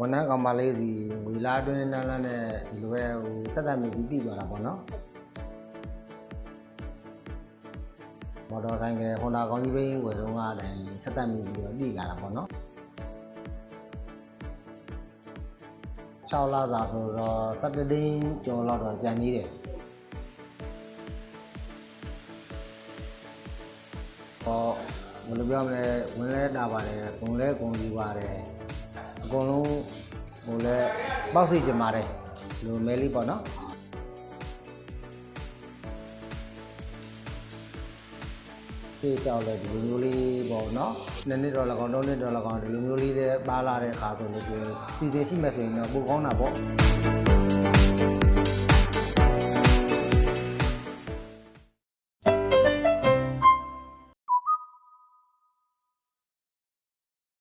ဝန်ထမ်းကောင်မလေးစီဝီလာတွင်းနန်းလန်းနဲ့ဒီလိုပဲဟိုဆက်သက်မိပြီးတည်သွားတာပေါ့နော်မော်တော်ဆိုင်ကဟွန်ဒါကောင်းကြီးဘိန်းဝယ်ဆုံးကလည်းဆက်သက်မိပြီးတော့တည်လာတာပေါ့နော်6လစာဆိုတော့17သိန်းကျော်လောက်တော့ကြံနေတယ်ဟော ဘယ်လိုပြောမလဲဝင်လဲတာပါတယ်ဂုံလဲဂုံယူပါတယ်အကုန်လုံးဟိုလဲပေါက်စီချင်ပါတယ်လူမဲလေးပေါ့နော်ဒီလျှောက်လဲဒီလိုမျိုးလေးပေါ့နော်နှစ်နှစ်တော့လကောင်တော့နှစ်တော့လကောင်ဒီလိုမျိုးလေးတွေပါလာတဲ့အခါဆိုလို့ရှိရင်စီတင်ရှိမယ်ဆိုရင်တော့ပိုကောင်းတာပေါ့